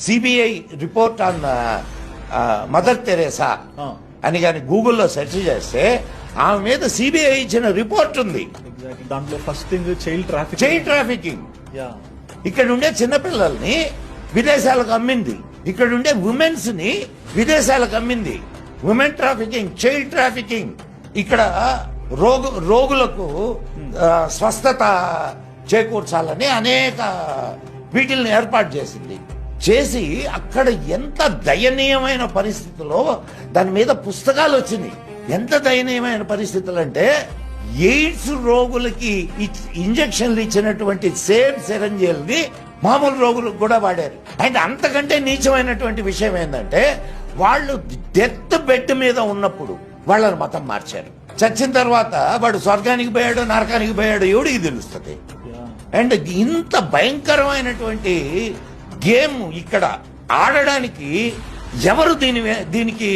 CBI report on Mother Teresa. అని కానీ గూగుల్లో సెర్చ్ చేస్తే ఆమె మీద సిబిఐ ఇచ్చిన రిపోర్ట్ ఉంది. దాంట్లో first thing child traffic child trafficking ఇక్కడ ఉండే చిన్నపిల్లల్ని విదేశాలకు అమ్మింది. ఇక్కడ ఉండే ఉమెన్స్ని విదేశాలకు అమ్మింది. ఉమెన్ ట్రాఫికింగ్ చైల్డ్ ట్రాఫికింగ్ ఇక్కడ రోగు రోగులకు ఆ, స్వస్థత చేకూర్చాలని అనేక వీటిల్ని ఏర్పాటు చేసింది. చేసి అక్కడ ఎంత దయనీయమైన పరిస్థితుల్లో దాని మీద పుస్తకాలు వచ్చినాయి. ఎంత దయనీయమైన పరిస్థితులు అంటే ఎయిడ్స్ రోగులకి ఇంజెక్షన్లు ఇచ్చినటువంటి సేమ్ సిరంజీల్ని మామూలు రోగులకు కూడా వాడారు. అండ్ అంతకంటే నీచమైనటువంటి విషయం ఏంటంటే వాళ్ళు డెత్ బెడ్ మీద ఉన్నప్పుడు వాళ్ళని మతం మార్చారు. చచ్చిన తర్వాత వాడు స్వర్గానికి పోయాడు నరకానికి పోయాడు ఎవడికి తెలుస్తుంది? అండ్ ఇంత భయంకరమైనటువంటి గేమ్ ఇక్కడ ఆడడానికి ఎవరు దీని దీనికి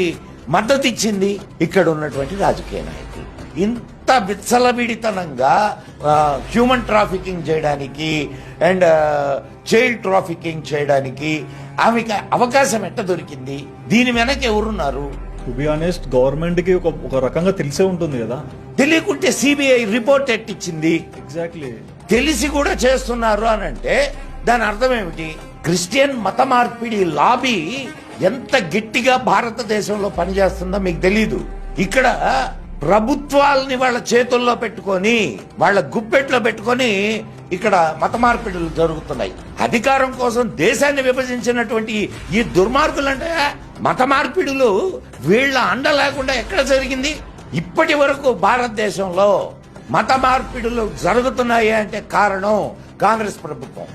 మద్దతు ఇచ్చింది ఇక్కడ ఉన్నటువంటి రాజకీయ నాయకులు. ఇంత విచ్చలవిడితనంగా హ్యూమన్ ట్రాఫికింగ్ చేయడానికి అండ్ చైల్డ్ ట్రాఫికింగ్ చేయడానికి ఆమెకి అవకాశం ఎట్ట దొరికింది? దీని వెనక ఎవరున్నారు? టు బి ఆనెస్ట్ గవర్నమెంట్కి ఒక ఒక రకంగా తెలిసే ఉంటుంది కదా. తెలియకుంటే సిబిఐ రిపోర్ట్ ఎట్టిచ్చింది? ఎగ్జాక్ట్లీ తెలిసి కూడా చేస్తున్నారు అని అంటే దాని అర్థం ఏమిటి? క్రిస్టియన్ మత మార్పిడి లాబీ ఎంత గట్టిగా భారతదేశంలో పనిచేస్తుందో మీకు తెలీదు. ఇక్కడ ప్రభుత్వాలని వాళ్ళ చేతుల్లో పెట్టుకొని వాళ్ళ గుప్పెట్లో పెట్టుకొని ఇక్కడ మత మార్పిడులు జరుగుతున్నాయి. అధికారం కోసం దేశాన్ని విభజించినటువంటి ఈ దుర్మార్గులంటే మత మార్పిడులు వీళ్ళ అండ లేకుండా ఎక్కడ జరిగింది? ఇప్పటి వరకు భారతదేశంలో మత మార్పిడులు జరుగుతున్నాయి అంటే కారణం కాంగ్రెస్ ప్రభుత్వం.